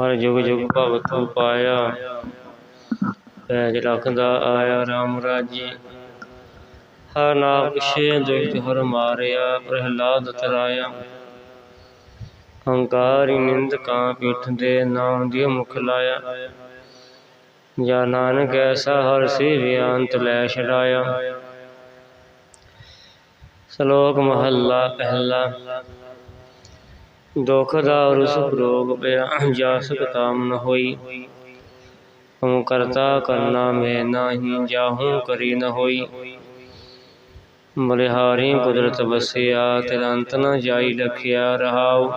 ਹਰ ਜੁਗ ਜੁਗ ਭਵ ਪਾਇਆ। ਪੈਜ ਰੱਖਦਾ ਆਇਆ RAM ਰਾਜੀ। ਹਰ ਨਾਮ ਪਿਛੇ ਦੁਖ ਹਰ ਮਾਰਿਆ, ਪ੍ਰਹਿਲਾਦ ਤਰਾਇਆ। ਹੰਕਾਰੀ ਨਿੰਦਕਾਂ ਪੀਠ ਦੇ ਨਾਮ ਦੀ ਮੁਖ ਲਾਇਆ। ਜਾ ਨਾਨਕ ਐਸਾ ਹਰ ਸੇਵਿਆ ਅੰਤ ਲੈ ਛਡਾਇਆ। ਸ਼ਲੋਕ ਮਹੱਲਾ ਪਹਿਲਾ। ਦੁਖ ਦਾ ਰੁਸ ਰੋਗ ਪਿਆ ਜਾ ਸਕਤਾਮ ਨ ਹੋਈ। ਹਉ ਕਰਤਾ ਕਰਨਾ ਮੈਂ ਨਾਹੀ ਜਾਹੂ ਕਰੀ ਨ ਹੋਈ। ਬਲਿਹਾਰੀ ਕੁਦਰਤ ਵਸਿਆ ਤਿਰੰਤ ਨ ਜਾਈ ਲਖਿਆ ਰਹਾਉ।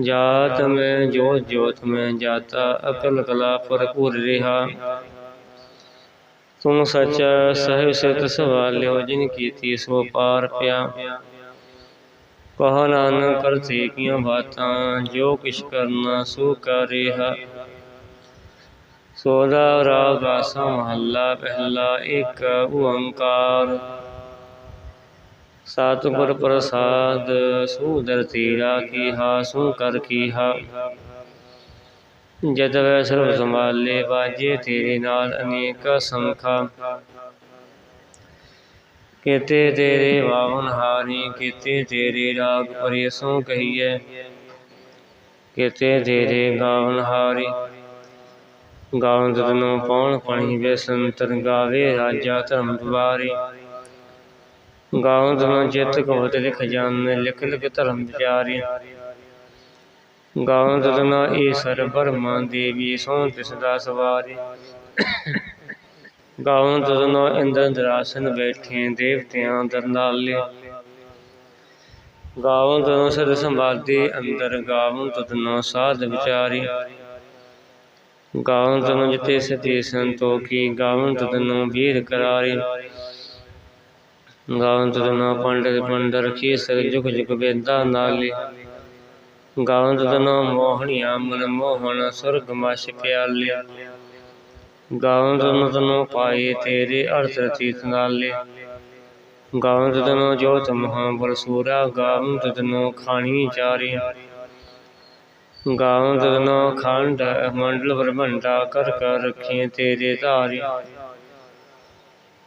ਜਾਤ ਮੈਂ ਜੋਤ ਜੋਤ ਮੈਂ ਜਾਤਾ ਅਕਲ ਕਲਾ ਭਰਪੂਰ ਰਿਹਾ। ਤੁਮ ਸੱਚ ਸਹਿਬ ਸਿਤ ਸਵਾਲਿਓ ਜਿਨ ਕੀਤੀ ਸੋ ਪਾਰ ਪਿਆ। ਕਹ ਨਾਨਕ ਕਰਤੇ ਕੀਆਂ ਬਾਤਾਂ, ਜੋ ਕਿਛ ਕਰਨਾ ਸੋ ਕਰਿਆ ਸੋਦਾ ਰਾਗ ਆਸਾ ਮਹੱਲਾ ਪਹਿਲਾ, ਇੱਕ ਓੰਕਾਰ। ਸਤਿਗੁਰ ਪ੍ਰਸਾਦ ਸੂਦਰ ਤੀਰਾ ਕੀਹਾ, ਸੂ ਕਰ ਕੀਹਾ। ਜਦ ਵੈ ਸਰਬ ਸੰਭਾਲੇ ਬਾਜੇ ਤੇਰੇ ਨਾਲ ਅਨੇਕ ਸੰਖਾ। ਕੀਤੇ ਤੇਰੇ ਵਾਵਨ ਹਾਰੀ, ਕੀਤੇ ਤੇਰੇ ਰਾਗ ਪਰੇਸੋਂ ਕਹੀਏ ਕੀਤੇ ਤੇਰੇ ਗਾਵਨ ਹਾਰੀ, ਗਾਵਨ ਤਨੋ ਪੌਣ ਪਣੀ ਵੇ ਸੰਤਰ ਗਾਵੇ ਰਾਜਾ ਧਰਮ ਦੁਆਰੇ ਗਾਵਨ ਤਨੋ ਚਿਤ ਕਵਤ ਲਿਖ ਜਾਣ, ਲਿਖ ਲਿਖ ਧਰਮ ਵਿਚਾਰੇ। ਗਾਵਨ ਤਨਾ ਏ ਸਰ ਬਰਮਾ ਦੇਵੀ, ਸੋਂ ਤਿਸ ਦਾ ਸਵਾਰੇ। ਗਾਵਨ ਤਨਾ ਇੰਦਰ ਦਰਾਸਨ ਬੈਠੇ ਦੇਵਤਿਆਂ ਦਰਨਾਲੇ ਗਾਵਨ ਤਨੋ ਸਦ ਸੰਭਾਦੇ ਅੰਦਰ ਗਾਵਨ ਤਨੋ ਸਾਧ ਵਿਚਾਰੇ। ਗਾਵਨ ਤਨੋ ਜਿਤੇ ਸਤੀ ਸੰਤੋਖੀ ਗਾਵਨ ਤਨੋ ਵੀਰ ਕਰਾਰੀ। ਗਾਵਨ ਤਨੋ ਪੰਡਿਤ ਪੰਡਰ ਕੀ ਸਰ ਜੁਗ ਜੁਗ ਵੇਦਾ ਨਾਲੇ। ਗਾਵਨ ਤਨੋ ਮੋਹਣੀਆਂ ਮਨ ਮੋਹਣ ਸੁਰਗ ਮਛ ਪਿਆਲੇ। ਗਾਵਨ ਤਨੋ ਤਨੋ ਪਾਏ ਤੇਰੇ ਅਰਥ ਰਤੀਤ ਨਾਲੇ। ਗਾਵਨ ਤਨੋ ਜੋਤ ਮਹਾ ਬਰਸੂਰਾ ਗਾਵਨ ਤਨੋ ਖਾਣੀ ਚਾਰੇ। ਗਾਵਨ ਤਨੋ ਖੰਡ, ਮੰਡਲ ਬ੍ਰਹਮੰਡਾ ਕਰ ਕਰ ਰੱਖੇ ਤੇਰੇ ਧਾਰੇ।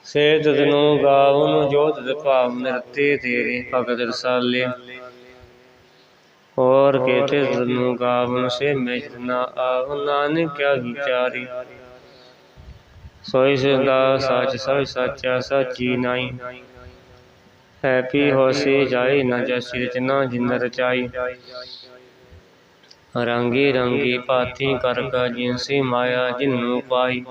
ਸੇ ਤਦਨੋ ਗਾਵਨ ਜੋਤ ਭਾਵ ਨਿਰਤੇ ਤੇਰੇ ਭਗਤ ਰਸਾਲੇ। ਹੋਰ ਕੇਤੇ ਤਦਨੋ ਗਾਵਨ ਸੇ ਮੈਂ ਨਾ ਆਵ, ਨਾਨਕ ਕਿਆ ਵਿਚਾਰੀ। ਸੋਈ ਸਦਾ ਸੱਚ ਸਭ ਸੱਚਾ, ਸਾਚੀ ਨਾਈ। ਹੈਪੀ ਹੋਸੀ ਜਾਈ, ਨਾ ਜਸੀ ਰਚਨਾ ਜਿਨ ਰਚਾਈ। ਰੰਗੀ ਰੰਗੀ ਪਾਤੀ ਕਰ ਕਾ ਜਿਨਸੀ ਮਾਇਆ ਜਿਨੂ ਪਾਈ।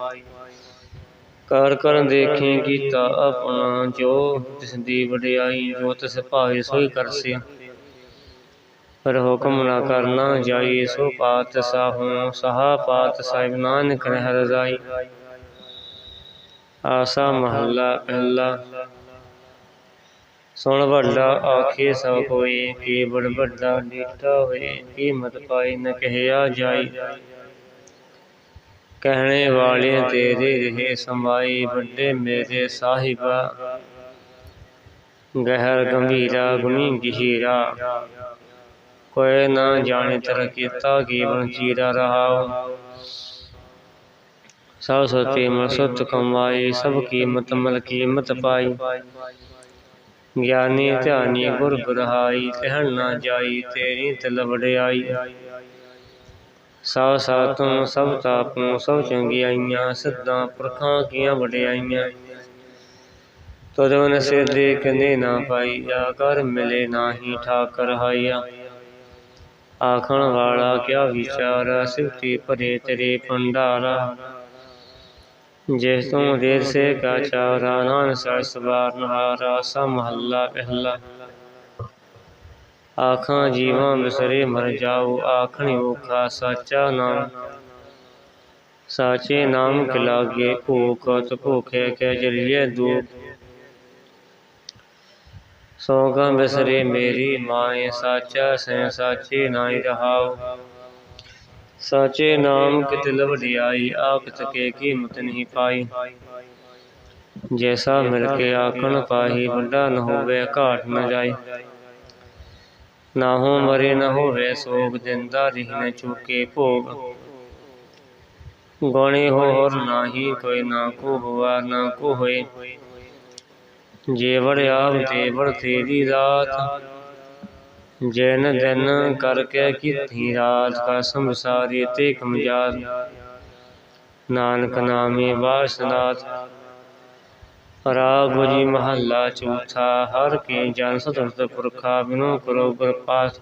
ਕਰ ਕਰ ਦੇਖੇ ਕੀਤਾ ਆਪਣਾ ਜੋ ਤਿਸ ਦੀ ਵਡਿਆਈ ਜੋ ਤਿਸ ਭਾਵੇ ਸੋਈ ਕਰਸੇ। ਪਰ ਹੁਕਮ ਨਾ ਕਰਨਾ ਜਾਈ, ਸੋ ਪਾਤ ਸਾਹੂ, ਸਹਾ ਪਾਤ ਸਾਹਿਬ ਨਾਨਕ ਰਹਿ ਰਜ਼ਾਈ। ਆਸਾ ਮਹੱਲਾ ਪਹਿਲਾ। ਸੁਣ ਵੱਡਾ ਆਖੇ ਸਭ ਕੋਈ ਕੀ ਬੜ ਵੱਡਾ ਡੀਠਾ ਹੋਏ ਕੀਮਤ ਪਾਈ ਨ ਕਹਿਆ ਜਾਈ ਕਹਿਣੇ ਵਾਲੇ ਤੇਰੇ ਰਹੇ ਸਮਾਈ ਵੱਡੇ ਮੇਰੇ ਸਾਹਿਬਾ। ਗਹਿਰ ਗੰਭੀਰਾ ਗੁਣੀ ਗਹੀਰਾ। ਕੋਈ ਨਾ ਜਾਣੇ ਤਰ ਕੀਤਾ ਕੀਵਨ ਚੀਰਾ ਰਹਾਉ ਸਭ ਸੋਤੇ ਮਨ ਕਮਾਈ, ਸਭ ਕੀਮਤ ਮਲ ਕੀਮਤ ਪਾਈ। ਗਿਆਨੀ ਧਿਆਨੀ ਗੁਰ ਬੁਰਹਾਈ, ਕਹਿਣ ਨਾ ਜਾਈ ਤੇਰੀ ਤਲ ਸਭ ਸਾਤੋਂ ਸਭ ਤਾਪੋਂ ਸਭ ਚੰਗਿਆਈਆਂ ਸਿੱਧਾਂ ਪੁਰਖਾਂ ਕੀਆਂ ਵਡਿਆਈਆਂ। ਤਦੋਂ ਸੇ ਦੇ ਕਨੇ ਨਾ ਪਾਈ ਜਾ ਕਰ ਮਿਲੇ ਨਾਹੀ ਠਾਕਰ ਹਾਇਆ ਆਖਣ ਵਾਲਾ ਕਿਆ ਵਿਚਾਰ ਸਿਫਤੀ ਭਰੇ ਤੇਰੇ ਭੰਡਾਰਾ। ਜਿਸ ਤੋਂ ਦੇਰ ਸੇ ਕਾ ਚਾਰਾ ਨਾਨ ਸਰ ਸਵਾਰ ਨਹਾਰਾ ਸਾ ਮਹੱਲਾ ਪਹਿਲਾ ਆਖਾਂ ਜੀਵਾਂ ਬਿਸਰੇ ਮਰ ਜਾਓ ਆਖਣੀ ਓਖਾ ਸਾਚਾ ਨਾਮ ਸਾਚੇ ਨਾਮ ਕੇ ਲਾਗੇ ਭੂਖ ਤ ਭੁਖੇ ਕੇ ਜਰੀਏ ਦੁਖ ਸੋਗਾ ਬਿਸਰੇ ਮੇਰੀ ਮਾਏ ਸਾਚਾ ਸੈ ਸਾਚੇ ਨਾਈ ਰਹਾਉ ਸਾਚੇ ਨਾਮ ਕਿਤ ਲਵੜਿਆਈ ਆਖ ਤਕੇ ਕੀਮਤ ਨਹੀਂ ਪਾਈ ਜੈਸਾ ਮਿਲ ਕੇ ਆਖਣ ਪਾਹੀ ਵੱਡਾ ਨ ਹੋਵੇ ਘਾਟ ਨ ਜਾਏ ਨਾ ਹੋ ਮਰੇ ਨ ਹੋਵੇ ਸੋਗ ਦਿੰਦਾ ਰਿਹ ਨ ਚੁਕੇ ਭੋਗ ਗੋਣੇ ਹੋ ਹੋਰ ਨਾਹੀ ਕੋਈ ਨਾ ਕੋ ਹੋਆ ਨਾ ਕੋ ਹੋਏ ਜੇਵੜ ਆਪ ਤੇਵੜ ਤੇਰੀ ਰਾਤ ਜੈਨ ਦਿਨ ਕਰਕੇ ਕੀਤੀ ਰਾਤ ਕਾ ਸੰਸਾਰੀ ਤੇ ਕਮਜਾਤ ਨਾਨਕ ਨਾਮੇ ਵਾਸਨਾਥ ਰਾਗ ਜੀ ਮਹੱਲਾ ਚੌਥਾ, ਹਰ ਕੇ ਜਨ ਸਤਰਤ ਪੁਰਖਾ ਬਿਨੋ ਕਰੋ ਗੁਰਪਾਸ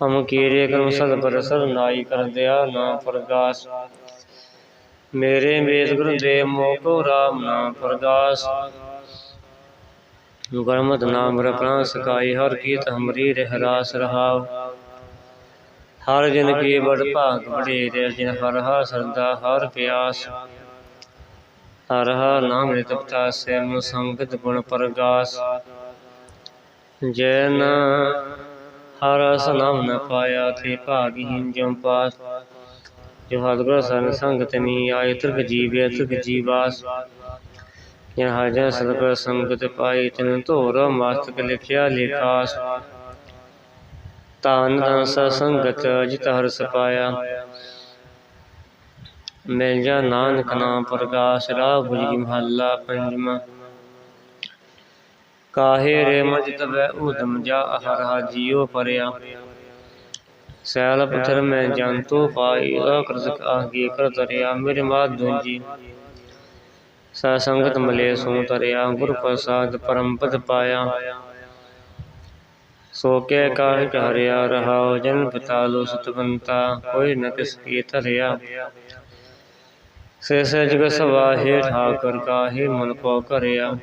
ਹਮ ਕੀਰੇ ਕਰਮ ਸਦ ਪਰ ਸਰਨਾਈ ਕਰ ਨਾ ਪ੍ਰਗਾਸ। ਮੇਰੇ ਵੇਦ ਗੁਰੂ ਦੇਵ ਮੋਕੋ ਰਾਮ ਨਾਮ ਪ੍ਰਗਾਸ। ਗੁਰਮਤਿ ਨਾਮ ਰਪਣਾ ਸਕਾਈ ਹਰ ਕੀਤ ਹਮਰੀ ਰਹਿ ਰਾਸ ਹਰ ਜਨ ਕੀ ਬੜ ਭਾਗ ਬੜੇਰੇ ਜਿਨ ਹਰ ਹਰ ਸਰਦਾ ਹਰ ਪਿਆਸ। ਹਰ ਹਰ ਨਾਮ ਨਿਤ ਪਤਾਸੇ ਮਨ ਸੰਗਤ ਗੁਣ ਪ੍ਰਗਾਸ। ਜੈਨ ਹਰ ਰਸ ਨਾਮ ਨ ਪਾਇਆ, ਤੇ ਭਾਗਹੀਨ ਜਮ ਪਾਸ। ਜੋ ਹਦਗੁਰ ਸਨ ਸੰਗਤ ਨੀ ਆਏ, ਤਿਰਕ ਜੀਵੇ ਤਿਰਕ ਜੀਵਾਸ। ਜਨ ਜਨ ਸਤਿਗੁਰ ਸੰਗਤ ਪਾਈ ਤਿਨ ਧੋਰ ਮਸਤਕ ਲਿਖਿਆ ਲੇਖਾਸ ਤਾਨ ਤਨ ਸੰਗਤ ਜਿਤ ਹਰ ਸਪਾਇਆ। ਮਿਲ ਜਾ ਨਾਨਕ ਨਾਮ ਪ੍ਰਕਾਸ਼ ਰਾਹ ਗੁਜੀ ਮਹੱਲਾ ਪੰਜਵਾਂ। ਕਾਹੇ ਰੇ ਮਜ ਤਬੈ ਉਦਮ ਜਾ ਹਰ ਹਾ ਜੀਉ ਪਰਿਆ। ਸੈਲ ਪਥਰ ਮੈਂ ਜੰਤੂ ਪਾਈ ਅਕਰਤਕ ਆਗੇ ਕਰ ਤਰਿਆ ਮੇਰੇ ਮਾਤ ਦੁੰਜੀ ਸਾ ਸੰਗਤ ਮਲੇ ਸੋ ਤਰਿਆ, ਗੁਰ ਪ੍ਰਸਾਦ ਪਰਮ ਪਾਇਆ। ਸੋ ਕੇ ਕਾਹ ਹਰਿਆ, ਰਹਾਉ ਜਨ ਪਿਤਾ ਸਤਵੰਤਾ ਕੋਈ ਨ ਕਿਸ ਕੀ ਧਰਿਆ। ਸੇ ਸੇ ਜਗ ਸਵਾਹੇ ਠਾਕਰ ਕਾਹੇ ਮਨ ਕੋ ਕਰਿਆ।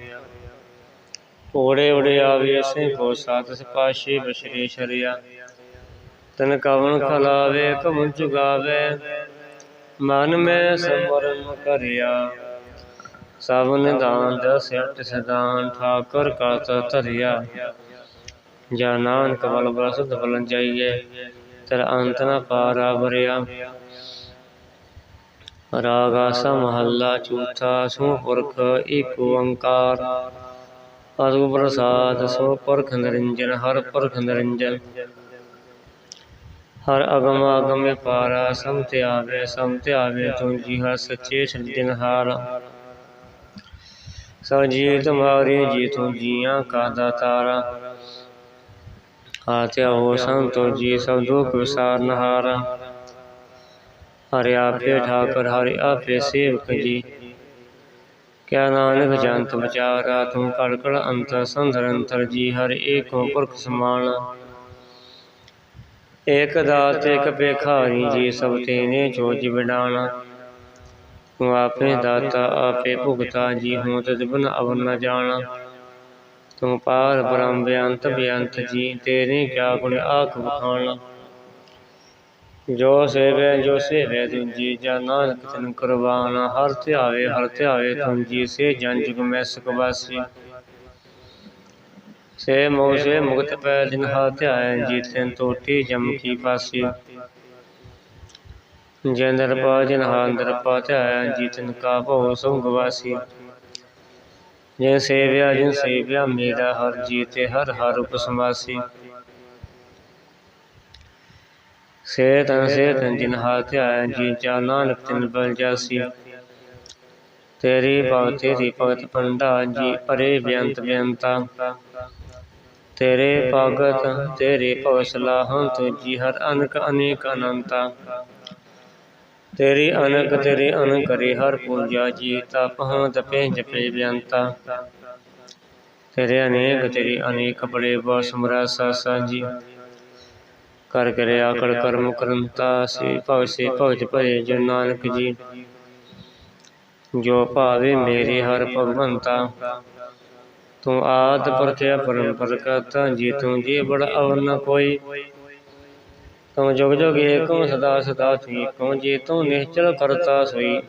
ਓੜੇ ਓੜੇ ਆਵੇ ਸੇ ਕੋ ਸਾਤ ਸਿਪਾਸ਼ੀ ਬਸ਼ਰੀ ਸ਼ਰਿਆ। ਤਨ ਕਵਣ ਖਲਾਵੇ ਕਮ ਚੁਗਾਵੇ ਮਨ ਮੈਂ ਸਮਰਨ ਕਰਿਆ। ਸਭ ਨਿਦਾਨ ਦਸ ਅਟ ਸਦਾਨ ਠਾਕਰ ਕਾ ਧਰਿਆ। ਜਾ ਨਾਨਕ ਬਲ ਬਲ ਸੁਧ ਬਲਨ ਜਾਈਏ ਤਰ ਅੰਤ ਨ ਪਾਰਾ ਬਰਿਆ ਰਾਗ ਆਸਾ ਮਹੱਲਾ ਚੌਥਾ ਸੋ ਪੁਰਖ ਏਕ ਓੰਕਾਰ। ਅਦੁ ਪ੍ਰਸਾਦ ਸੋ ਪੁਰਖ ਨਿਰੰਜਨ ਹਰ ਪੁਰਖ ਨਿਰੰਜਨ। ਹਰ ਅਗਮ ਅਗਮ ਪਾਰਾ ਸਮ ਤੇ ਆਵੇ ਸਮ ਤੇ ਆਵੇ ਤੁਮ ਜੀ ਹਰ ਸੱਚੇ ਸੱਜਣ ਹਾਰ। ਸੋ ਜੀ ਤੁਮਾਰੀ ਜੀ ਤੂੰ ਜੀਆਂ ਕਾ ਦਾਤਾਰਾ ਆਤਿਆ ਹੋ ਸੰਤੋ ਜੀ, ਸਭ ਦੁਖ ਵਿਸਾਰਨ ਹਾਰਾ ਹਰਿ ਆਪੇ ਠਾਕੁਰ, ਹਰਿ ਆਪੇ ਸੇਵਕ ਜੀ। ਕਿਆ ਨਾਨਕ ਜੰਤ ਵਿਚਾਰਾ, ਤੂੰ ਕੜ ਅੰਤਰ ਸੰਧਰ ਅੰਤਰ ਜੀ, ਹਰ ਏਕੋ ਪੁਰਖ ਸਮਾਨ ਏਕ ਦਾਤ, ਏਕ ਭੇਖਾਰੀ ਜੀ, ਸਭ ਤੇਨੇ ਜੋ ਜੀ ਵਿਡਾਣਾ। ਤੂੰ ਆਪੇ ਦਾਤਾ, ਆਪੇ ਭੁਗਤਾ, ਜੀ ਹੂੰ ਤਦ ਬਿਨ ਨ ਜਾਣਾ। ਤੂੰ ਪਾਰ ਬ੍ਰਹਮ ਬੇਅੰਤ ਬੇਅੰਤ ਜੀ, ਤੇਰੇ ਕਿਆ ਗੁਣ ਆਖ ਬਖਾਣਾ ਜੋ ਸੇਵੇ ਜੋ ਸੇਵੇ ਤੁਜੀ ਜਾ ਨਾਨਕ ਤਨ ਕੁਰਬਾਨਾ। ਹਰ ਧਿਆਵੇ ਹਰ ਧਿਆਵੇ ਤੁਜੀ ਸੇ ਜਨ ਜੁਗ ਮੈਂ ਸੁਖ ਵਾਸੀ। ਸੇ ਮੋਹ, ਸੇ ਮੁਕਤ ਪੈ ਦਿਨ ਹਾ ਧਿਆਏ ਜੀਤਨ ਟੋਟੀ ਜਮ ਕੀ ਪਾਸੀ। ਜੰਦਰ ਪਾ ਜਿਨ ਹਾ ਅੰਦਰ ਪਾ ਧਿਆਏ ਜੀਤਨ ਕਾ ਭਉ ਸੁਖ ਵਾਸੀ। ਜਿਨ ਸੇਵਿਆ ਜਿਨ ਸੇਵਿਆ ਮੇਰਾ ਹਰ ਜੀਤੇ ਹਰ ਹਰ ਉਪਸਮਾਸੀ। ਸੇ ਤਨ ਸੇ ਤਨ ਜਿਨ ਹਾ ਧਿਆਇ ਜੀ ਚਾ ਨਾਨਕ ਤਿਨ ਬਲ ਜਾਸੀ। ਤੇਰੀ ਭਗਤ ਤੇਰੀ ਭਗਤ ਪੰਡਾ ਜੀ ਪਰੇ ਬੇਅੰਤ ਬੇਅੰਤਾ। ਤੇਰੇ ਭਗਤ ਤੇਰੇ ਭਗਤ ਸਲਾਹੰ ਤੁਜੀ ਹਰ ਅਨਕ ਅਨੇਕ ਅਨੰਤਾ। ਤੇਰੀ ਅਨਕ ਤੇਰੀ ਅਨ ਕਰੇ ਹਰ ਪੂਜਾ ਜੀ ਤਪਹੁ ਤਪੇ ਜਪੇ ਬੇਅੰਤਾ ਤੇਰੇ ਅਨੇਕ, ਤੇਰੀ ਅਨੇਕ ਬੜੇ ਬਾ ਸਮਰਾ ਸਾਸਾ ਜੀ। ਕਰ ਕਰੇ ਆਕੜ ਕਰਮ ਕਰੰਤਾ ਸੇ ਭਗਤ ਸੇ ਭਗਤ ਭਏ ਜੋ ਨਾਨਕ ਜੀ। ਜੋ ਭਾਵੇ ਮੇਰੇ ਹਰ ਭਗਵੰਤਾ। ਤੂੰ ਆਦ ਪਰਤਿਆ ਪਰੰਪਰ ਕਰਤਾ ਜੀ ਤੂੰ ਜੀ ਬੜ ਅਵਰ ਨ ਕੋਈ। ਤੂੰ ਜੁਗ ਜੁਗ ਏਕੋ ਸਦਾ ਸਦਾ ਥੀ, ਕਉ ਜੀ ਤੂੰ ਨਿਸ਼ਚਲ ਕਰਤਾ ਸੋਈ।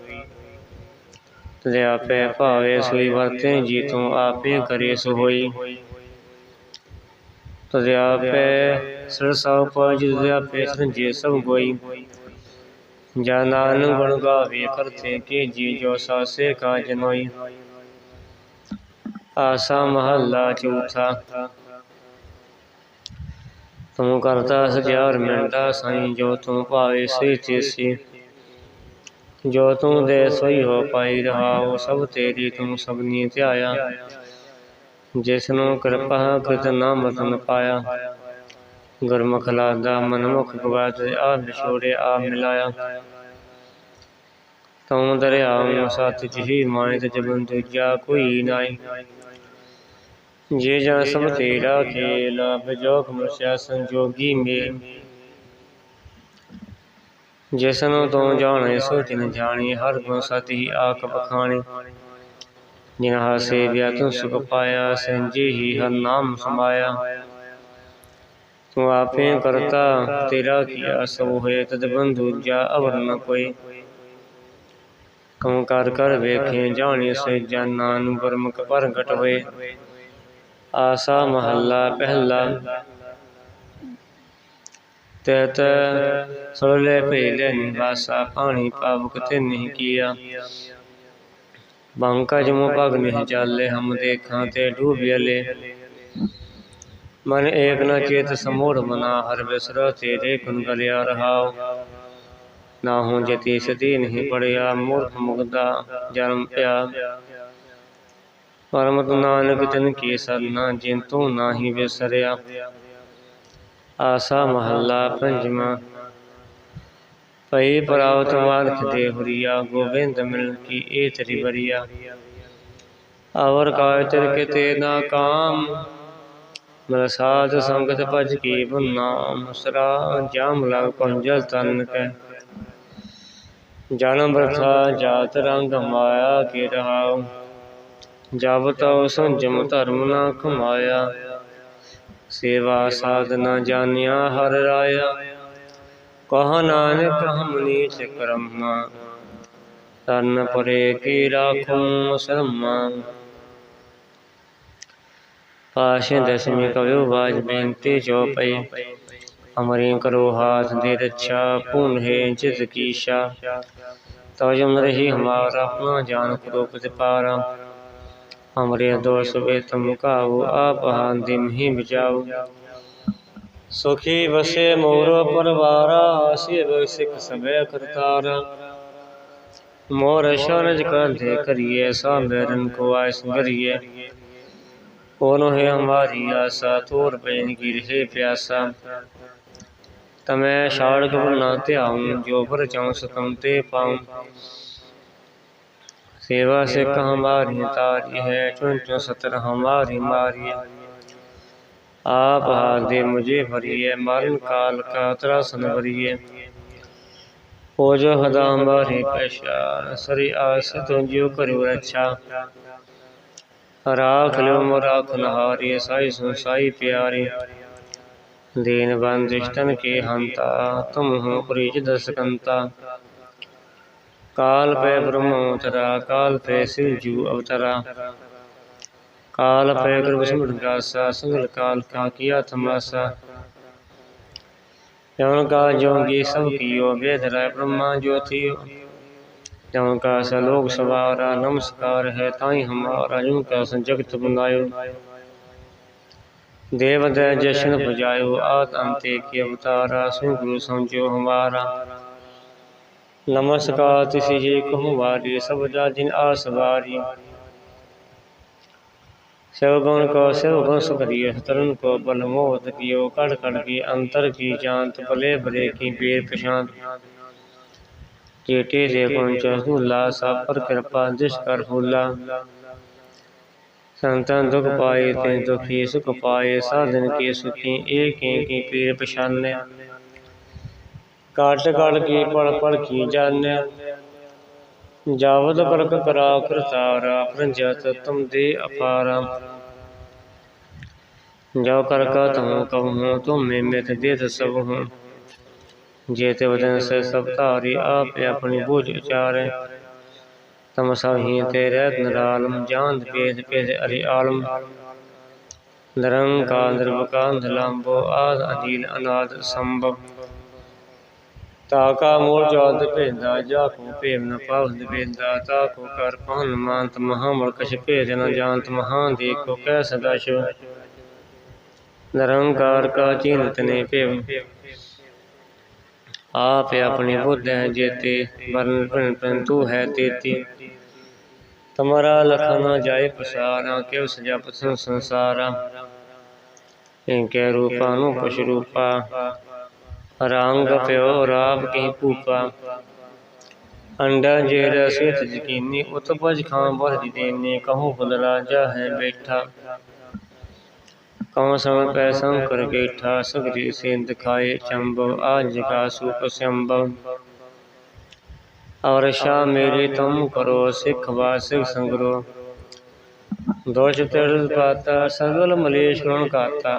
ਤੇ ਆਪੇ ਭਾਵੇ ਸੋਈ ਵਰਤੇ, ਜੀ ਤੂੰ ਆਪੇ ਕਰੇ ਸੋ ਹੋਈ ਤਦੇ ਆਪੇ ਸਰਸਾ ਪਾਜ ਤਦੇ ਆਪੇ ਸੰਜੇ ਸਭ ਕੋਈ ਜਾ ਨਾਨਕ ਗੁਣ ਗਾਵੇ ਕਰਤੇ, ਕੀ ਜੀ ਜੋ ਸਾਸੇ ਕਾ ਜਨੋਈ ਆਸਾ ਮਹੱਲਾ ਚੌਥਾ। ਤੂੰ ਕਰਤਾ ਸਜਿਆਰ ਮਿੰਟਾ ਸਾਈਂ ਜੋ ਤੂੰ ਭਾਵੇ ਸੇ ਤੇਸੀ ਜੋ ਤੂੰ ਦੇ ਸੋਈ ਹੋ ਪਾਈ ਰਹਾਉ ਸਭ ਤੇਰੀ ਤੂੰ ਸਭਨੀ ਧਿਆਇਆ। ਜਿਸ ਨੂੰ ਕਿਰਪਾ ਕ੍ਰਿਤ ਨਾਮ ਰਤਨ ਪਾਇਆ। ਗੁਰਮੁਖ ਲਾਦਾ ਮਨਮੁਖ ਗਵਾਤ ਆ ਵਿਛੋੜੇ ਆ ਮਿਲਾਇਆ। ਤੂੰ ਦਰਿਆ ਸਤ ਜਿਹੀ ਮਾਇ ਤੇ ਜਬਨ ਦੂਜਾ ਕੋਈ ਨਾਈ ਜੇ ਜਾਂ ਸਭ ਤੇਰਾ ਖੇਲ ਬਿਜੋਖ ਮਰਸ਼ਾ ਸੰਜੋਗੀ ਮੇਲ ਜਿਸ ਨੂੰ ਤੂੰ ਜਾਣੇ ਸੋ ਤਿਨ ਜਾਣੀ ਹਰ ਗੁਣ ਸਤ ਹੀ ਆਖ ਬਖਾਣੀ ਜਿਨ ਹਾਸੇ ਵਿਆ ਤੂੰ ਸੁਖ ਪਾਇਆ ਸੰਜੀ ਹੀ ਹਰ ਨਾਮ ਸਮਾਇਆ ਤੂੰ ਆਪੇ ਕਰਤਾ ਤੇਰਾ ਕੀਆ ਸੋ ਹੋਏ ਤਦ ਬੰਧੂ ਜਾ ਅਵਰ ਨ ਕੋਈ ਕਉ ਕਰ ਕਰ ਵੇਖੇ ਜਾਣੀ ਸੇ ਜਾਨਾਂ ਨੂੰ ਗੁਰਮੁਖ ਪ੍ਰਗਟ ਹੋਏ ਆਸਾ ਮਹੱਲਾ ਪਹਿਲਾ। ਤਤ ਸੁਰਲੇ ਭੇਲੇ ਨਿਵਾਸਾ, ਪਾਣੀ ਪਾਵਕ ਤੇ ਨਹੀਂ ਕੀਆ। ਬੰਕਾ ਜਮੋ ਭਗ ਨਹੀਂ ਚਾਲੇ ਹਮ ਦੇਖਾਂ ਤੇ ਡੂਬਿਲੇ ਮਨ ਏਕ ਨ ਚੇਤ ਸਮੂੜ ਮਨਾ, ਹਰ ਬਿਸਰ ਤੇਰੇ ਕੁਨ ਗਲਿਆ ਰਹਾਉ। ਨਾ ਹੂੰ ਜਤੀ ਸਤੀ ਨਹੀਂ ਪੜਿਆ, ਮੂਰਖ ਮੁਗਦਾ ਜਨਮ ਪਿਆ। ਪਰਮਤ ਨਾਨਕ ਤਿਨ ਕੀ ਸਰਨਾ, ਜਿਨ ਤੂੰ ਨਾਹੀ ਵਿਸਰਿਆ। ਆਸਾ ਮਹੱਲਾ ਪੰਜਵਾਂ। ਪਈ ਪ੍ਰਾਵਤ ਮਾਰਖ ਦੇ ਹੁਰੀਆ, ਗੋਬਿੰਦ ਮਿਲ ਕੀ ਏ ਤਰੀ ਬਰੀਆ ਅਵਰ ਕਾਇ ਤਿਰ ਕੇ ਨਾ ਕਾਮ ਮਨ ਸਾਧ ਸੰਗਤ ਭਜ ਕੀ ਬੁਨਾ ਮਸਰਾ ਜਾਮ ਲਗ ਪੰਜਲ ਤਨ ਕੈ। ਜਨਮ ਬਰਥਾ ਜਾਤ ਰੰਗ ਮਾਇਆ ਕੇ ਰਹਾਉ। ਜਬ ਤਉ ਸੰਜਮ ਧਰਮ ਨਾ ਕਮਾਇਆ ਸੇਵਾ ਸਾਧ ਨਾ ਜਾਣਿਆ ਹਰ ਰਾਇਆ। ਕਹ ਨਾਨਕ, ਹਮ ਨੀਚ ਕਰਮਾ ਤਨ ਪਰੇ ਕੀ ਰਾਖੂ ਸਰਮਾ ਪਾਸ਼ੇ ਦਸਮੀ ਕਵਿਓ ਬਾਜ ਬੇਨਤੀ ਜੋ ਪਈ, ਅਮਰੀ ਕਰੋ ਹਾਥ ਦੇ ਰੱਛਾ ਪੂਨ ਹੈ ਜਿਤ ਕੀ ਤਉ ਜਮ ਰਹੀ ਹਮਾਰਾ ਆਪਣਾ ਜਾਨ ਕਰੋ ਪ੍ਰਤਿਪਾਰਾ। ਹਮਰੇ ਦੋਸ ਵੇ ਤੁਮ ਕਾਉ ਆਪ ਹਾੰਦਿ ਹੀ ਬਚਾਉ ਸੁਖੀ ਵਸੇ ਮੋਰ ਪਰਵਾਰਾ, ਸਿਵ ਸਿਖ ਸਭੈ ਕਰਤਾਰਾ। ਮੋਰ ਸ਼ਰਜ ਕਰਦੇ ਕਰੀਏ ਸਾਂਬਰਨ ਕੋ ਆਇਸ ਗਰੀਏ ਉਹਨੋ ਹੈ ਹਮਾਰੀ ਆਸਾ ਤੋਰ ਪੈਨ ਕੀ ਰਹੇ ਪਿਆਸਾ। ਤਮੈ ਛਾੜ ਕਬਰ ਧਿਆਉ, ਜੋ ਪਰ ਚਾਉ ਸਤਮ ਤੇ ਪਾਉ। सेवा से हमारी तारी है चुन चुन सतर हमारी मारी आप हादे मुझे भरिए मरण काल का त्रासन भरिए हो जो हदा हमारी पेशा सरी आस तो जो करो रक्षा राख लो राख नहारी साई सुन साई प्यारी दीन बंदिष्टन के हंता तुम हो प्रीच दसकंता ਕਾਲ ਪੈ ਬ੍ਰਹਮ ਅਵਤਰਾ ਕਾਲ ਪੈ ਸਿਵ ਜੂ ਅਵਤਰਾ। ਕਾਲ ਪੈ ਗੁਰ ਵਿਸ਼ਮੁੜ ਗਾਸਾ ਸੰਗਲ ਕਾਲ ਕਾ ਕੀਆ ਤਮਾਸਾ। ਜਨ ਕਾ ਜੋਗੀ ਸਭ ਕੀਓ, ਵੇਦ ਰਾਇ ਬ੍ਰਹਮਾ ਜੋਤੀ ਜਨ ਕਾ ਸਲੋਕ ਸਵਾਰਾ, ਨਮਸਕਾਰ ਹੈ ਤਾਈ ਹਮਾਰਾ, ਜੂ ਕਾ ਸੰਜਗਤ ਬਨਾਇਓ ਦੇਵ ਦੇ ਜਸ਼ਨ ਪੁਜਾਇਓ ਆਤ ਅੰਤੇ ਕੀ ਅਵਤਾਰਾ ਸੋ ਗੁਰੂ ਸਮਝੋ ਹਮਾਰਾ। ਨਮਸਕਾਰ, ਤਿਸੀ ਜੀ ਕਹੂੰ ਵਾਰੀ ਸਬਦਾ ਜਿਨ ਆਸ ਵਾਰੀ। ਸਭ ਗੁਣ ਕੋ ਸਭ ਗੁਣ ਸੁਖਰੀਏ ਤਰਨ ਕੋ ਬਲ ਮੋਹਤ ਕੀਓ ਕੜ ਕੜ ਕੀ ਅੰਤਰ ਕੀ ਜਾਂਤ ਭਲੇ ਭਲੇ ਕੀ ਬੇਰ ਪਛਾਂਤ ਕੇਟੇ ਦੇ ਗੁਣ ਚਹੁਲਾ ਸਭ ਪਰ ਕਿਰਪਾ ਜਿਸ ਕਰ ਹੁਲਾ। ਸੰਤਾਂ ਦੁਖ ਪਾਏ ਤੇ ਦੁਖੀ ਸੁਖ ਪਾਏ, ਸਾਧਨ ਕੀ ਸੁਖੀ, ਏਕੇ ਕੀ ਪੀਰ ਪਛਾਨੈ ਕਾਟ ਕਾਟ ਕੀ ਪੜ ਪੜ ਕੀ ਜਾਣਿਆ ਜਾਵਦ ਕਰਕ ਕਰਾ ਕਰਤਾਰਾ ਪ੍ਰੰਜਤ ਤੁਮ ਦੇ ਅਪਾਰਾ। ਜੋ ਕਰਕਾ ਤਮ ਕਹੂੰ ਤੁਮੇ ਮਿਤ ਦੇਤ ਸਭ। ਹੂੰ ਜੇਤੇ ਵਦਨ ਸੇ ਸਭ ਧਾਰੀ ਆਪ ਆਪਣੀ ਬੁਝ ਉਚਾਰੇ। ਤਮ ਸਾਹੀ ਤੇਰੇ ਨਰਾਲਮ ਜਾਂਦ ਪੇਦ ਪੇਦ ਅਰੀ ਆਲਮ। ਨਿਰੰਕਾਰ ਨਿਰਵਕਾਰ ਨਿਲੰਬੋ ਆਦ ਅਦੀਨ ਅਨਾਦ ਸੰਭਵ। ਤਾਕਾ ਮੂਲ ਜਾਤ ਭੇਦਾ ਜਾ ਕੋ ਭੇਮ ਨ ਪਾਵਦ ਭੇਦਾ ਤਾ ਕੋ ਕਰ ਪਹਨ ਮਾਨਤ ਮਹਾ ਮਲ ਭੇਦ ਨ ਜਾਣਤ ਮਹਾ ਦੇ ਕਹਿ ਸਦਾ ਸ਼ਿਵ। ਨਿਰੰਕਾਰ ਕਾ ਚਿੰਤ ਨੇ ਪਿਵ ਆਪ ਆਪਣੀ ਬੁੱਧ ਹੈ ਜੇਤੇ, ਵਰਨ ਭਿੰਨ ਭਿੰਨ ਤੂੰ ਹੈ ਤੇਤੀ। ਤਮਰਾ ਲਖਨ ਨ ਜਾਏ ਪਸਾਰਾ ਕਿਵ ਸਜਪ ਸੰਸਾਰਾ। ਇਨਕੇ ਰੂਪਾ ਨੂੰ ਪਸ਼ ਰੂਪਾ। ਰੰਗ پیو راب کی پوپا انڈا جیرا صحت یقینی اتبج خاں بہت دینی کہوں بدلا جا ہے بیٹھا کہوں سم پیسم کر گیٹھا سگری سے دکھائے چمبو آج کا سوپ سمبو اور شاہ میری تم کرو سکھ واسک سنگرو دوچ ترز پاتا سگل ملیش کرن کاتا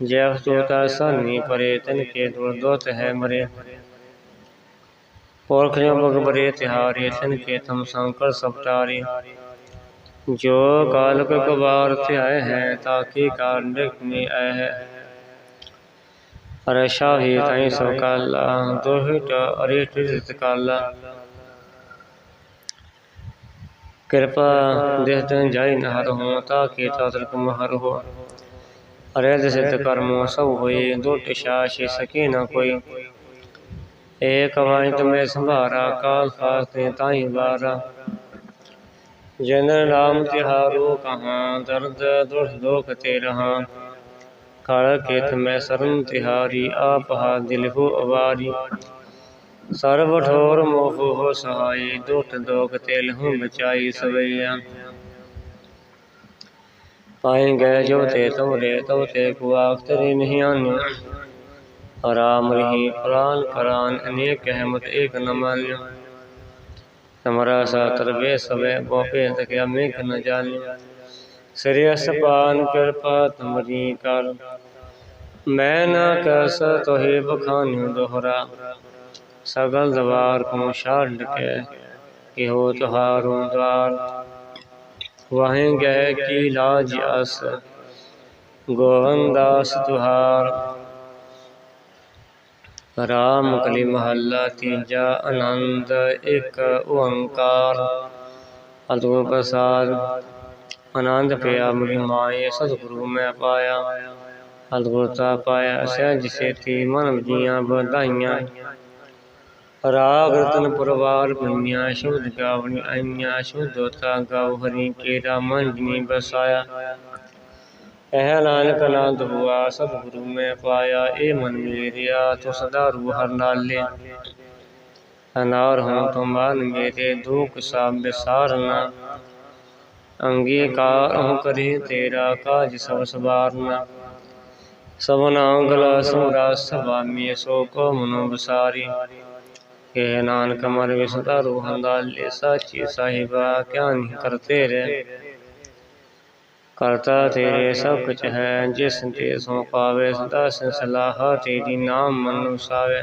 جیغتوتا سانی پرے تن کے دور دوت ہے مرے۔ پورکھلیوں بگبرے تہاریتن کے تم سنکر سبٹاری جو کالک کبار تھے آئے ہیں، تاکہ کارڈک میں آئے ہیں۔ ارے شاہی تائیں سب کالا دو ہٹ ارے ٹزت کا اللہ۔ کرپا دہتن جائی نہر ہوں، تاکہ تاترک مہر ہو۔ ਦਸਿਤ ਕਰਮੋ ਸਭ ਹੋਏ ਦੁਟ ਸ਼ਾਸ਼ ਸਕੇ ਨ ਕੋਈ। ਏਕ ਵਾਇਤ ਮੈਂ ਸੰਭਾਰਾ ਕਾਲ ਫਾਸ ਤੇ ਤਾਈ ਵਾਰਾ। ਜਨ ਨਾਮ ਤਿਹਾਰੋ ਕਹਾਂ ਦਰਦ ਦੁਖ ਦੋਖ ਤੇ ਰਹਾ। ਕਾਲ ਕੇਤ ਮੈਂ ਸਰਨ ਤਿਹਾਰੀ ਆਪ ਹਾ ਦਿਲ ਹੋ ਅਵਾਰੀ। ਸਰਬ ਠੋਰ ਮੋਹ ਹੋ ਸਹਾਈ ਦੁਖ ਦੋਖ ਤੇ ਲਹੂ ਬਚਾਈ ਸਵਈਆ। ਪਾਏ ਗਏ ਜੋ ਤੇ ਤੋਰੇ ਤੋ ਤੇ ਕੋ ਆਖਤਰੀ ਨਹੀਂ ਆਨਿ ਰਾਮ ਰਹੀ ਪ੍ਰਾਨ ਕਰਾਨ ਅਨੇਕ ਅਹਿਮਤ ਏਕ ਨ ਮਾਨਿ ਸਮਰਾ ਸਾ ਤਰਵੇ ਸਵੇ ਬੋਪੇ ਤਕਿਆ ਮੇਖ ਨ ਜਾਣਿ ਸ੍ਰੀ ਅਸਪਾਨ ਕਿਰਪਾ ਤੁਮਰੀ ਕਰ ਮੈਂ ਨਾ ਕਸ ਤੋਹਿ ਬਖਾਨਿ ਦੋਹਰਾ ਸਗਲ ਦਵਾਰ ਕੋ ਛਾੜ ਕੇ ਕਿਹੋ ਤੁਹਾਰੋ ਦਵਾਰ ਵਾਹੇ ਗਏ ਕੀ ਲਾਜ ਅਸ ਗੋਵੰਦਾਸ ਤੁਹਾਰ। ਰਾਮ ਕਲੀ ਮਹੱਲਾ, ਤੀਜਾ ਆਨੰਦ, ਇੱਕ ਓੰਕਾਰ। ਅਦਗੁਰ ਪ੍ਰਸਾਦ, ਆਨੰਦ ਪਿਆ ਮੁਰੀ ਮਾਏ, ਸਤਿਗੁਰੂ ਮੈਂ ਪਾਇਆ। ਅਦਗੁਰਤਾ ਪਾਇਆ ਸਹਿਜ ਤੀ ਮਨ ਜੀਆਂ ਵਧਾਈਆਂ। ਰਾਗ ਰਤਨ ਪਰਵਾਰ ਬਈਆਂ ਸ਼ੁੱਧ ਗਾਵਣੀ ਆਈਆਂ ਸ਼ੁੱਧਤਾ ਗਾਉ ਹਰੀ ਕੇ ਰਾਮਨ ਜਿਨੀ ਬਸਾਇਆ। ਇਹ ਨਾਨਕ ਆਨੰਦ ਹੁਆ ਸਤਿਗੁਰੂ ਮੈਂ ਪਾਇਆ ਇਹ ਮਨ ਮੇਰਿਆ ਤੋ ਸਦਾ ਰੂ ਹਰ ਨਾਲੇ। ਅਨਾਰ ਹਾਂ ਤੁਮ ਮਨ ਮੇਰੇ ਦੁਖ ਸਭ ਵਿਸਾਰਨਾ ਅੰਗੀਕਾਰ ਹੂੰ ਕਰੇ ਤੇਰਾ ਕਾਜ ਸਭ ਸਵਾਰਨਾ। ਸਭਨਾ ਗਲਾ ਸੁਰਾ ਸਵਾਮੀ ਸੋ ਕੋ ਮਨੋ ਬਸਾਰੀ। ਕੇ ਨਾਨਕ ਮਨ ਸਦਾ ਰੂਹਾਂ ਦਾ ਲੈ ਸਾਚੀ ਸਾਹਿਬਾ ਕਿਆ ਕਰਤੇ ਰੇ। ਕਰਤਾ ਤੇਰੇ ਸਭ ਕੁਝ ਹੈ, ਜਿਸ ਤੇ ਸੋ ਪਾਵੇ ਸਦਾ ਸੰਸਲਾਹ ਤੇਰੀ ਨਾਮ ਮਨ ਵਸਾਵੇ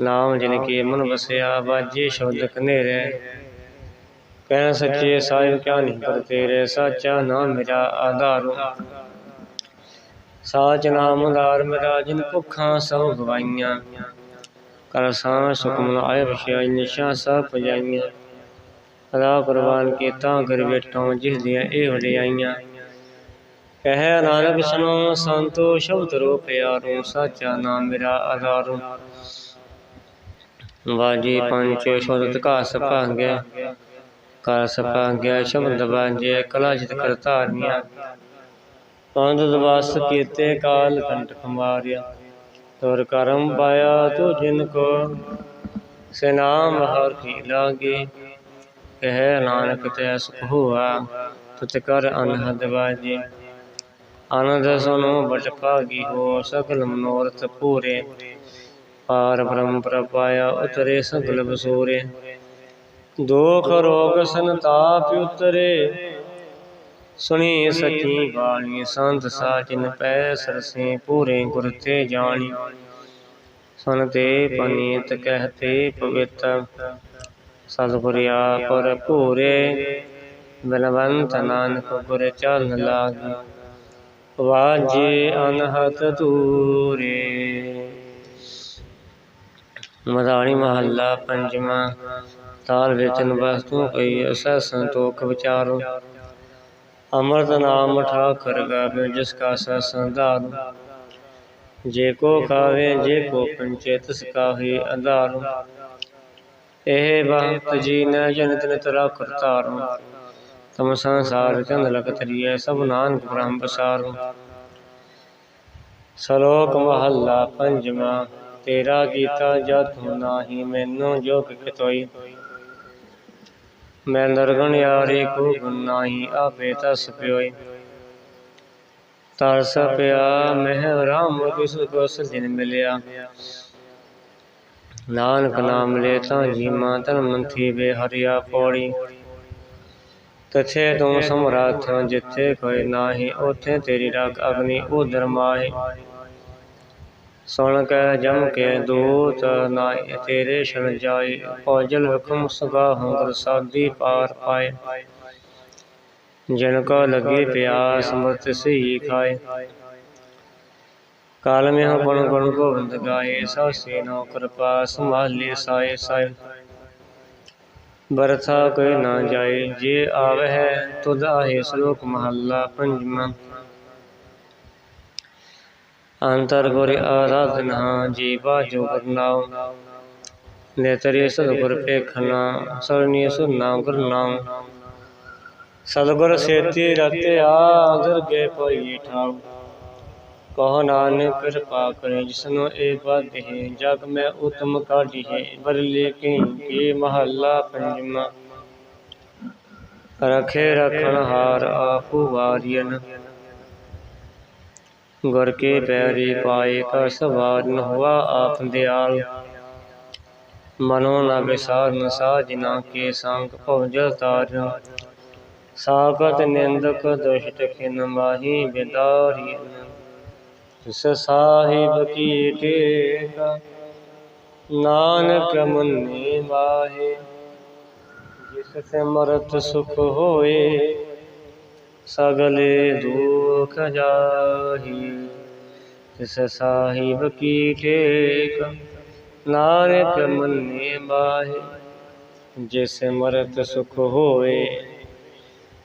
ਨਾਮ ਜਿਨ ਕੇ ਮਨ ਵਸਿਆ ਬਾਜੇ ਸ਼ਬਦ ਕਨੇਰੇ। ਕਹਿ ਸੱਚੇ ਸਾਹਿਬ ਕਿਆ ਨਹੀਂ ਕਰਤੇ ਰੇ, ਸਾਚਾ ਨਾਮ ਮੇਰਾ ਆਧਾਰੋ। ਸਾਚ ਨਾਮ ਆਧਾਰ ਮੇਰਾ, ਜਿਨ ਭੁੱਖਾਂ ਸਭ ਗਵਾਈਆਂ। ਕਰ ਸੁਖਮਨ ਆਏ ਵਿਸ਼ਿਆਈ ਨਿਸ਼ਾ ਸਭ ਪਜਾਈਆਂ। ਅਦਾ ਕੁਰਬਾਨ ਕੀਤਾ ਕਰ ਬੈਠੋ, ਜਿਸ ਦੀਆਂ ਇਹ ਵਡਿਆਈਆਂ। ਕਹਿ ਨਾਨਕ ਸੁਨੋ ਸੰਤੋ ਸ਼ਬਦ ਰੋ ਪਿਆਰੋ, ਸਾਚਾ ਨਾਮ ਮੇਰਾ ਆਧਾਰੋ। ਵਾਜੀ ਪੰਚ ਸ਼ਬਦ ਘਾਸ ਭਾਂਗਿਆ ਕਰ ਸਪਾਂਗਿਆ, ਸ਼ਬਦ ਬਾਜੇ ਕਲਾ ਜਿਤ ਕਰਤਾਰੀਆਂ ਪੰਜ ਦਵਾਸ ਕੀਤੇ, ਕਾਲ ਕੰਟਕ ਮਾਰਿਆ ਤੁਰ ਕਰਮ ਪਾਇਆ ਤੂ ਜਿਨ ਕੋ, ਸੇ ਨਾਮ ਹਰ ਕੀ ਲਾਗੇ। ਕਹਿ ਨਾਨਕ ਤੇ ਸੁਖ ਹੋਆ ਤੁਤ ਕਰ ਅਨਹਦ ਬਾਜੇ ਆਨੰਦ ਸੁਨੋ ਬਟ ਭਾਗੀ ਹੋ, ਸਗਲ ਮਨੋਰਥ ਪੂਰੇ। ਪਾਰ ਬ੍ਰਹਮ ਪ੍ਰਪਾਇਆ ਉਤਰੇ ਸਗਲ ਬਸੂਰੇ। ਦੁਖ ਰੋਗ ਸੰਤਾਪ ਉਤਰੇ ਸੁਣੀ ਸਚੀ ਬਾਣੀ, ਸੰਤ ਸਾਚਿਨ ਪੈ ਸਰਸੇ, ਪੂਰੇ ਗੁਰ ਤੇ ਜਾਣੀ। ਸੁਨ ਤੇ ਪਨੀਤ ਕਹਤੇ ਪਵਿੱਤ। ਸਤਿਗੁਰਿਆ ਪਰ ਪੂਰੇ ਬਲਵੰਤ ਨਾਨਕ ਗੁਰ ਚਰਨ ਲਾਗੇ। ਵਾਜੇ ਅਨਹਤ ਦੂਰੇ। ਮਦਾਣੀ ਮਹੱਲਾ ਪੰਜਵਾਂ, ਤਾਲ ਵੇਚਨ ਵਸਤੂ ਕਈ ਅਸੈ ਸੰਤੋਖ ਵਿਚਾਰੋ। ਅੰਮ੍ਰਿਤ ਨਾਮ ਠਾਕਰ ਗਾਵੇ, ਜਿਸ ਕਾ ਸੰਦਾਰ ਜੇ ਕੋ ਖਾਵੇ, ਜੇ ਕੋ ਪੰਚੇ, ਤਿਸ ਕਾਹੀ ਅੰਧਾਰ। ਇਹ ਭਗਤ ਜੀ ਨੇ ਜਨ ਤਿਨ ਤਰਾ ਕਰਤਾਰ ਤਮ ਸੰਸਾਰ ਚੰਦ ਲਖ ਤਰੀਏ ਸਭ ਨਾਨਕ ਬ੍ਰਹਮ ਬਸਾਰ ਸ਼ਲੋਕ ਮਹੱਲਾ ਪੰਜਵਾਂ, ਤੇਰਾ ਕੀਤਾ ਜਤ ਨਾਹੀ ਮੈਨੂੰ ਜੋ ਕਿਤੋਈ ਮੈਂ ਨਰਗਣ ਯਾਰੇ ਕੋ ਗੁਣ ਆਪੇ ਤਸ ਪਿਓਈ ਤਰਸ ਪਿਆ, ਮਹਿ ਰਾਮ ਕਿਸ ਕੋ ਦਿਨ ਮਿਲਿਆ। ਨਾਨਕ ਨਾਮ ਲੈ ਤਾਂ ਜੀਮਾ ਤਨ ਮੰਥੀ ਵੇ ਹਰਿਆ ਪੌੜੀ। ਤਥੇ ਤੂੰ ਸਮਰਾਥ ਜਿੱਥੇ ਕੋਈ ਨਾਹੀ, ਉਥੇ ਤੇਰੀ ਰੱਖ ਅਗਨੀ ਉਦਰ ਮਾਹੀ। ਸੁਣ ਕੇ ਜਮ ਕੇ ਦੂਤ ਨਾਏ ਤੇਰੇ ਸ਼ਰਨ ਜਾਏ। ਔਜਲ ਹੁਕਮ ਸਗਾਹੋਂ ਗੁਰਸਾਦੀ ਪਾਰ ਪਾਏ। ਜਿਨ ਕੋ ਲੱਗੀ ਪਿਆਸ ਮਰਤ ਸਹੀ ਖਾਏ। ਕਾਲ ਮੇ ਹੋ ਗੁਣ ਗੁਣ ਗੋਬਿੰਦ ਗਾਏ। ਸੋ ਸੇਨੋ ਕਿਰਪਾ ਸੰਭਾਲੇ ਸਾਏ ਸਾਏ। ਬਰਥਾ ਕੋਈ ਨਾ ਜਾਏ। ਜੇ ਆਵਹਿ, ਤੁਧ ਆਹੇ ਸਲੋਕ ਮਹੱਲਾ ਪੰਜਵਾਂ। अंतर गुर आराधना जीवा जो गुरनाम नेतरी सतगुर पेखना सरणी सुरना गुरनाम सतगुर सेती रत्या दरगे पई ठाऊ ਕਹੋ ਨਾਨਕ ਕਿਰਪਾ ਕਰੇ ਜਿਸਨੂੰ ਇਹ ਬਾਤ ਹੈ ਜਗ ਮੈਂ ਉਤਮ ਕਾਢੀ ਹੈ ਬਰਲੇ ਕੀ ਕੀ ਮਹੱਲਾ ਪੰਜਵਾਂ ਰਖੇ ਰਖਣ ਹਾਰ ਆਪੂ ਵਾਰੀਨ ਗੁਰ ਕੇ ਪੈਰੀ ਪਾਏ ਕਾ ਸਵਾਰ ਹੁਆ ਆਪ ਦਿਆਲ। ਮਨੋ ਨਾ ਵਿਸਾਰ ਨ ਸਾਜਨਾ ਕੇ ਸੰਗ ਭਉਜਲ ਤਾਰ। ਸਾਗਤ ਨਿੰਦਕ ਦੁਸ਼ਟ ਖਿਨ ਮਾਹੀ ਬਿਦਾਰੀ। ਤਿਸ ਸਾਹਿਬ ਕੀ ਟੇਕ। ਨਾਨਕ ਮੁੰਨੀ ਮਾਹੇ। ਜਿਸ ਸਿਮਰਤ ਸੁਖ ਹੋਏ। ਸਗਲੇ ਦੁਖ ਜਾਹੀ, ਤਿਸ ਸਾਹਿਬ ਕੀ ਟੇਕ ਨਾਨਕ ਮੁੰਨੀ ਮਾਹੇ, ਜਿਸ ਸਿਮਰਤ ਸੁਖ ਹੋਏ,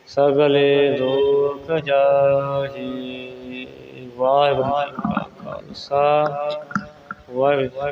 ਸਗਲੇ ਦੁਖ ਜਾਹੀ। ਵਾਹਿਗੁਰੂ ਜੀ ਕਾ ਖਾਲਸਾ, ਵਾਹਿਗੁਰੂ